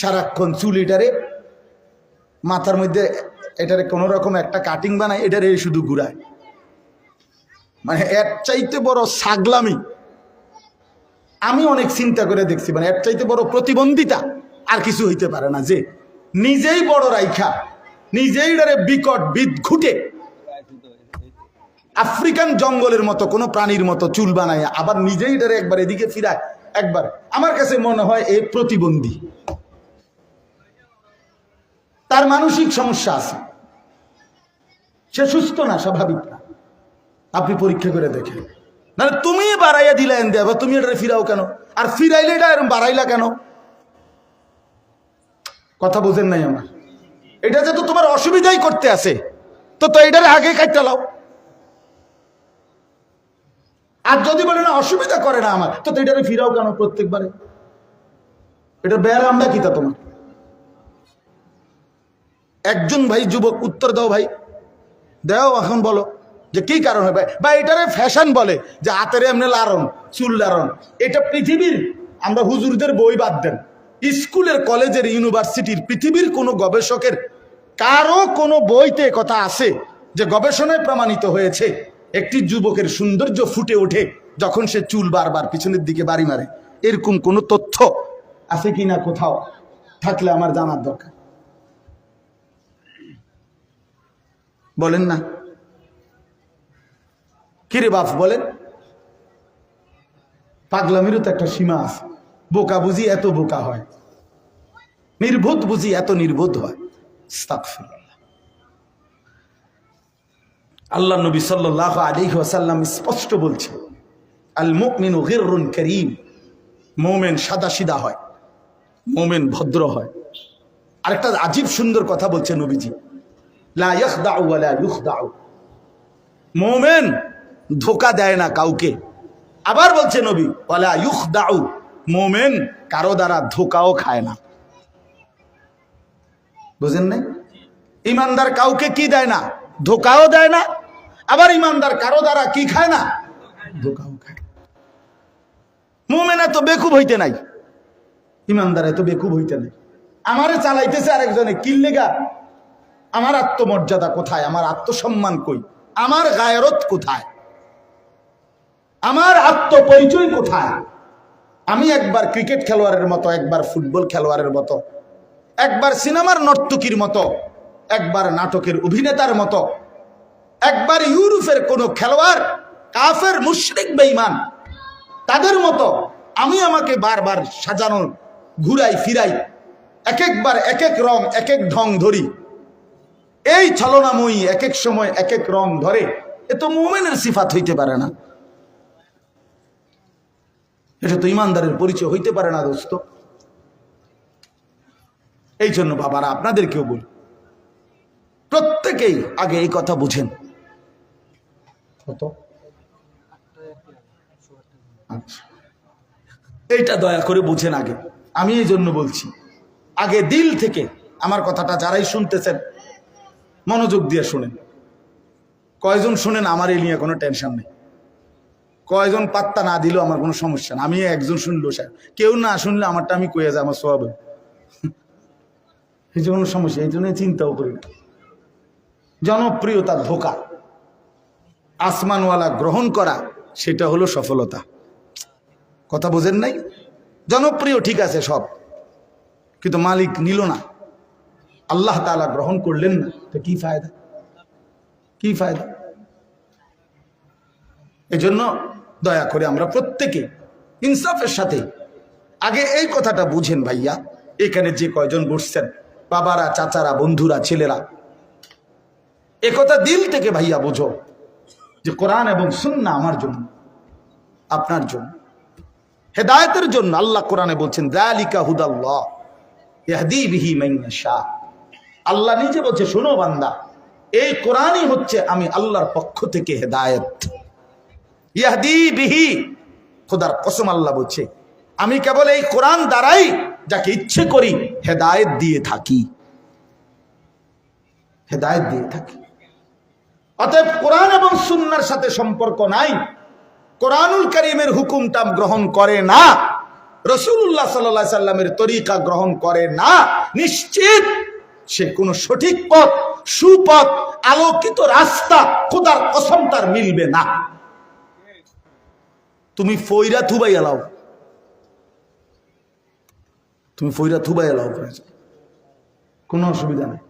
সারাক্ষণ চুল এটারে মাথার মধ্যে এটারে কোনো রকম একটা কাটিং বানায়, এটারে শুধু ঘুরায়। মানে এর চাইতে বড় সাগলামি, আমি অনেক চিন্তা করে দেখছি মানে এর চাইতে বড় প্রতিবন্ধিতা আর কিছু হইতে পারে না যে নিজেই বড় রাইখা, নিজেই ডারে বিকট বিদ ঘুটে আফ্রিকান জঙ্গলের মতো, কোনো প্রাণীর মতো চুল বানায়, আবার নিজেই ডারে একবার এদিকে ফিরায়। একবার, আমার কাছে মনে হয় এই প্রতিবন্ধী। তার মানসিক সমস্যা আছে। সে সুস্থ না, স্বাভাবিক না। আপনি পরীক্ষা করে দেখেন। নাহলে তুমি বাড়াইয়া দিলেন দেবা তুমি এটা ফিরাও কেন? আর ফিরাইলে এটা এরম বাড়াইলা কেন? কথা বোঝেন নাই আমার। এটা যে তো তোমার অসুবিধাই করতে আছে, তো তো এটারে আগে কাটতে লাও। আর যদি বলে না অসুবিধা করে না আমার, তো এটারে ফিরাও কেন প্রত্যেকবারে? এটা বেয়ার আমরা কি তা তোমার? একজন ভাই যুবক, উত্তর দাও ভাই। দাও এখন বলো যে কি কারণ হবে? বা এটারে ফ্যাশন বলে যে হাতের এমনি লারণ, চুল লারণ। এটা পৃথিবীর, আমরা হুজুরদের বই বাদ দেন। স্কুলের, কলেজের, ইউনিভার্সিটির, পৃথিবীর কোনো গবেষকের কারও কোনো বইতে কথা আছে যে গবেষণায় প্রমাণিত হয়েছে? একটি যুবকের সৌন্দর্য ফুটে ওঠে যখন সে চুল বারবার পিছনের দিকে বাড়ি মারে। এরকম কোনো তথ্য আছে কি না কোথাও? থাকলে আমার জানার দরকার। বলেন না। কিরে বাপ, বলেন। পাগলামিরও তো একটা সীমা আছে। বোকা বুঝি এত বোকা হয়। নির্বোধ বুঝি এত নির্বোধ হয়। আল্লাহ নবী সাল্লাহ আলী স্পষ্ট বলছে আল মুকমিন গিররুন করিম। মোমেন সাদা সিদা হয়। মোমেন ভদ্র হয়। আরেকটা আজীব সুন্দর কথা বলছে নবীজি। মোমেন ধোকা দেয় না কাউকে। আবার বলছে নবী, ওয়ালা ইউখদাউ। মোমেন কারও দ্বারা ধোকাও খায় না। বুঝেন নাই? ইমানদার কাউকে কি দেয় না? ধোকাও দেয় না। আবার ইমানদার কারও দ্বারা কি খায় না? ধোকাও খায়। মোমেন এত বেকুব হইতে নাই। ইমানদার এত বেকুব হইতে নাই। আমারে চালাইতেছে আরেকজনে কিল্লেগা আমার আত্মমর্যাদা কোথায়? আমার আত্মসম্মান কই? আমার গায়রত কোথায়? আমার আত্মপরিচয় কোথায়? আমি একবার ক্রিকেট খেলোয়াড়ের মতো, একবার ফুটবল খেলোয়াড়ের মতো, একবার সিনেমার নর্তকীর মতো, একবার নাটকের অভিনেতার মতো, একবার ইউরোপের কোনো খেলোয়াড়, কাফের, মুশরিক, বেঈমান, তাদের মতো আমি আমাকে বারবার সাজানো ঘুরাই, ফিরাই এক একবার এক এক রং এক এক ঢং ধরি। এই ছলনাময়ী এক এক সময় এক এক রং ধরে, এ তো মোমেনের সিফাত হইতে পারে না। এটা তো ইমানদারের পরিচয় হইতে পারে না দোস্ত। এই জন্য বাবারা, আপনাদেরকেও বলি, প্রত্যেকেই আগে এই কথা বুঝেন। আচ্ছা। এইটা দয়া করে বুঝেন আগে। আমি এই জন্য বলছি, আগে দিল থেকে আমার কথাটা যারাই শুনতেছেন মনোযোগ দিয়ে শোনেন। কয়জন শোনেন, আমার এই নিয়ে কোনো টেনশন নেই। কয়জন পাত্তা না দিলেও আমার কোনো সমস্যা না আমি একজন শুনলো স্যার কেউ না শুনলে আমারটা আমি কয়ে যাই, আমার সব এই জন্য সমস্যা এই জন্য চিন্তাও করি না। জনপ্রিয়তা ধোকা, আসমানওয়ালা গ্রহণ করা, সেটা হলো সফলতা। কথা বোঝেন নাই? জনপ্রিয় ঠিক আছে সব, কিন্তু মালিক নিল না। আল্লাহ তালা গ্রহণ করলেন না। তো কি ফায়দা? কি ফায়দা? এজন্য দয়া করে আমরা প্রত্যেকে ইনসাফের সাথে আগে এই কথাটা বুঝেন ভাইয়া। এখানে যে কয়জন বসছেন, বাবারা, চাচারা, বন্ধুরা, ছেলেরা, এ কথা দিল থেকে ভাইয়া বোঝো যে কোরআন এবং সুন্না আমার জন্য, আপনার জন্য। হেদায়তের জন্য আল্লাহ কোরআনে বলছেন দালিকা হুদাল্লাহ, ইয়াহদি বিহি মাইয়াশা আল্লাহ নিজে বলছে, শোনো বান্দা, এই কোরআনই হচ্ছে আমি আল্লাহর পক্ষ থেকে হেদায়েত। ইয়াহদি বিহি, খোদার কসম আল্লাহ বলছে, আমি কেবল এই কোরআন দ্বারাই যাকে ইচ্ছে করি হেদায়েত দিয়ে থাকি। হেদায়েত দিয়ে থাকি। অতএব কোরআন এবং সুন্নার সাথে সম্পর্ক নাই। কোরআনুল করিমের হুকুমটা গ্রহণ করে না। রসুল্লাহ সাল্লা সাল্লামের তরিকা গ্রহণ করে না। নিশ্চিত সে কোনো সঠিক পথ, সুপথ, আলোকিত রাস্তা খোদার কসম তার মিলবে না। তুমি ফইরা থুবাই এলাও। তুমি ফইরা থুবাই এলাও কোনো অসুবিধা নেই।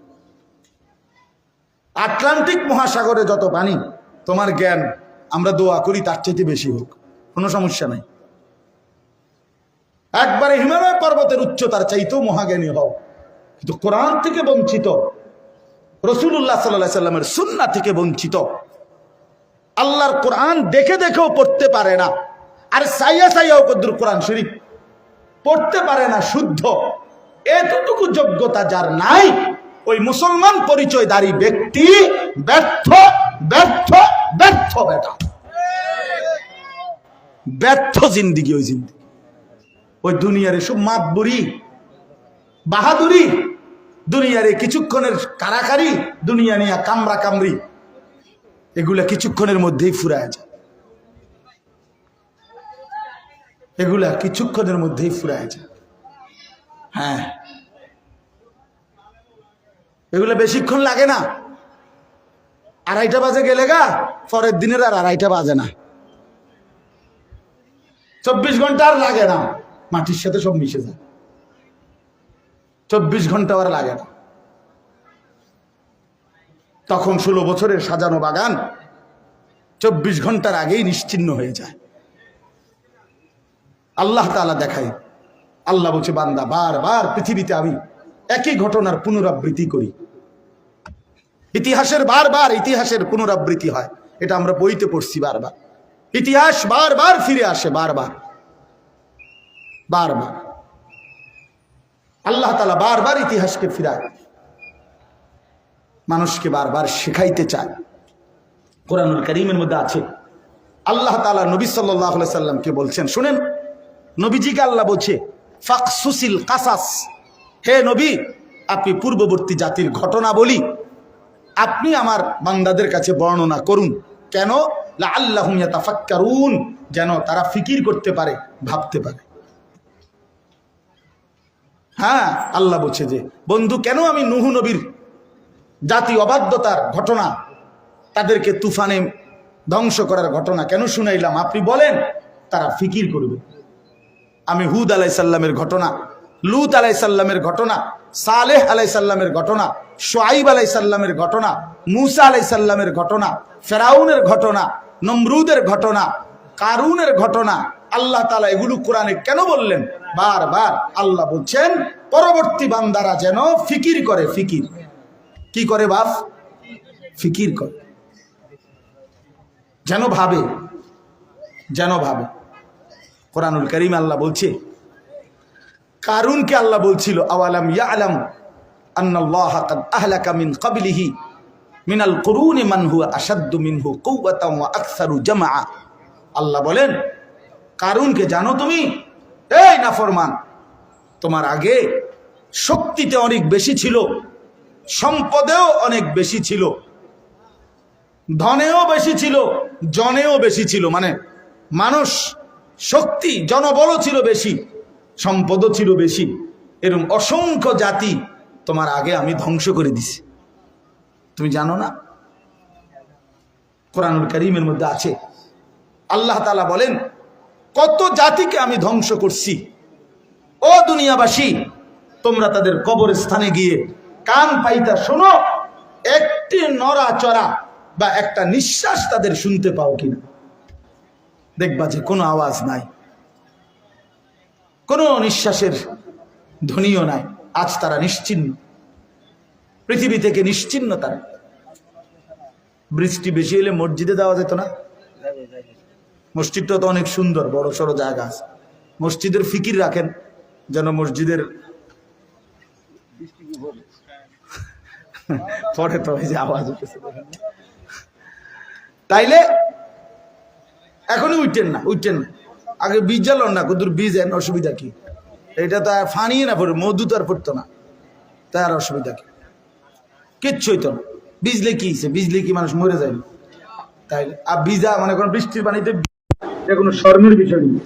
আটলান্টিক মহাসাগরে যত পানি, তোমার জ্ঞান, আমরা দোয়া করি তার চাইতে বেশি হোক। কোনো সমস্যা নাই। একবারে হিমালয় পর্বতের উচ্চতার চাইতেও মহাজ্ঞানী হও। কিন্তু কোরআন থেকে বঞ্চিত রসুল্লাহ সাল্লাহ সাল্লামের সুন্না থেকে বঞ্চিত। আল্লাহর কোরআন দেখে দেখেও পড়তে পারে না। আর সাইয়া সাইয়াও কদ্দুর কোরআন শরীফ পড়তে পারে না শুদ্ধ। এতটুকু যোগ্যতা যার নাই, ওই মুসলমান পরিচয়দারী ব্যক্তি ব্যর্থ ব্যর্থ ব্যর্থ বেটা। ব্যর্থ জিন্দিগি ওই জিন্দিগি। ওই দুনিয়ার এসব মাতবুরি, বাহাদুরি দুনিয়ারে কিছুক্ষণের কারাকারি, দুনিয়া নিয়ে কামরা কামরি, এগুলা কিছুক্ষণের মধ্যেই ফুরায় যায়। এগুলা কিছুক্ষণের মধ্যেই ফুরায় যায়। হ্যাঁ। এগুলো বেশিক্ষণ লাগে না। আড়াইটা বাজে গেলে গা, পরের দিনের আর আড়াইটা বাজে না। চব্বিশ ঘণ্টা আর লাগে না। মাটির সাথে সব মিশে যায়। চব্বিশ ঘণ্টা আর লাগে না। তখন ষোলো বছরের সাজানো বাগান চব্বিশ ঘণ্টার আগেই নিশ্চিন্ন হয়ে যায়। আল্লাহ তালা দেখায়, আল্লাহ বলছে, বান্দা বারবার পৃথিবীতে আমি একই ঘটনার পুনরাবৃত্তি করি। ইতিহাসের বারবার ইতিহাসের পুনরাবৃত্তি হয়। এটা আমরা বইতে পড়ছি বারবার ইতিহাস বারবার ফিরে আসে বারবার বারবার আল্লাহ তালা বারবার ইতিহাসকে ফিরায়। মানুষকে বারবার শেখাইতে চায়। কোরআনুল করিমের মধ্যে আছে। আল্লাহ তালা নবী সাল্লাহ সাল্লামকে বলছেন, শুনেন, নবীজিকে আল্লাহ বলছে, ফাকসুসিল কাসাস। হে নবী, আপনি পূর্ববর্তী জাতির ঘটনা বলি। আপনি আমার বান্দাদের কাছে বর্ণনা করুন। কেন? আল্লাহ যেন তারা ফিকির করতে পারে, ভাবতে পারে। হ্যাঁ আল্লাহ বলছে যে, বন্ধু, কেন আমি নুহু নবীর জাতি অবাধ্যতার ঘটনা, তাদেরকে তুফানে ধ্বংস করার ঘটনা কেন শুনাইলাম? আপনি বলেন, তারা ফিকির করবে। আমি হুদ আলাই সাল্লামের ঘটনা, লুত আলাই সাল্লামের ঘটনা, সালেহ আলাই সাল্লামের ঘটনা সোয়াইব আলাই সাল্লামের ঘটনা, মুসা আলাই সাল্লামের ঘটনা, ফেরাউনের ঘটনা, নমরুদের ঘটনা, কারুনের ঘটনা, আল্লাহ তালা এগুলো কোরআনে কেন বললেন? বারবার আল্লাহ বলছেন, পরবর্তী বান্দারা যেন ফিকির করে, ফিকির। কি করে বাপ? ফিকির করে। যেন ভাবে যেন ভাবে। কোরআনুল করিম আল্লাহ বলছে, কারুনকে আল্লাহ বলছিল, আওয়ালাম ইয়ালাম আন্নাল্লাহ কাদ আহলাকা মিন ক্বাবলিহি মিনাল কুরুনি মান হুয়া আশাদ্দু মিনহু কুওয়াতাম ওয়া আকসারু জামআ। আল্লাহ বলেন, কারুনকে জানো তুমি? এই নাফরমান, তোমার আগে শক্তিতে অনেক বেশি ছিল, সম্পদেও অনেক বেশি ছিল, ধনেও বেশি ছিল, জনেও বেশি ছিল মানে মানুষ শক্তি, জনবলও ছিল বেশি, সম্পদও ছিল বেশি এরকম অসংখ্য জাতি তোমার আগে আমি ধ্বংস করে দিছি। তুমি জানো না? কোরআনুল করিমের মধ্যে আছে। আল্লাহ তালা বলেন কত জাতিকে আমি ধ্বংস করছি। ও দুনিয়াবাসী, তোমরা তাদের কবর স্থানে গিয়ে কান পাইতা শোনো, একটি নড়াচড়া বা একটা নিঃশ্বাস তাদের শুনতে পাও কিনা। দেখবা যে কোনো আওয়াজ নাই, কোনো নিঃশ্বাসের ধ্বনিও নাই, আজ তারা নিশ্চিন্ন। পৃথিবী থেকে নিশ্চিন্ন তারা। বৃষ্টি বেশি হলে মসজিদে দেওয়া যেত না? মসজিদটা তো অনেক সুন্দর, বড় সড়ো জায়গা আছে। মসজিদের ফিকির রাখেন, যেন মসজিদের পরে তো ওই যে আওয়াজ উঠেছে। তাইলে এখনই উঠতেন না উঠতেন না। আগে বীজ জ্বালন না কুদুর বীজ এন অসুবিধা কি? এটা তো আর ফানিয়ে না পড়ে, মধু তো আর পড়তো না। তার অসুবিধা কি? কিচ্ছু হইতো না। বিজলে কি বিজলে কি মানুষ মরে যায় তাই আর ভিজা মানে কোন বৃষ্টির পানিতে এটা কোনো শর্মের বিষয় নেই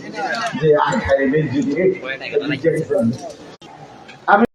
যে আমি।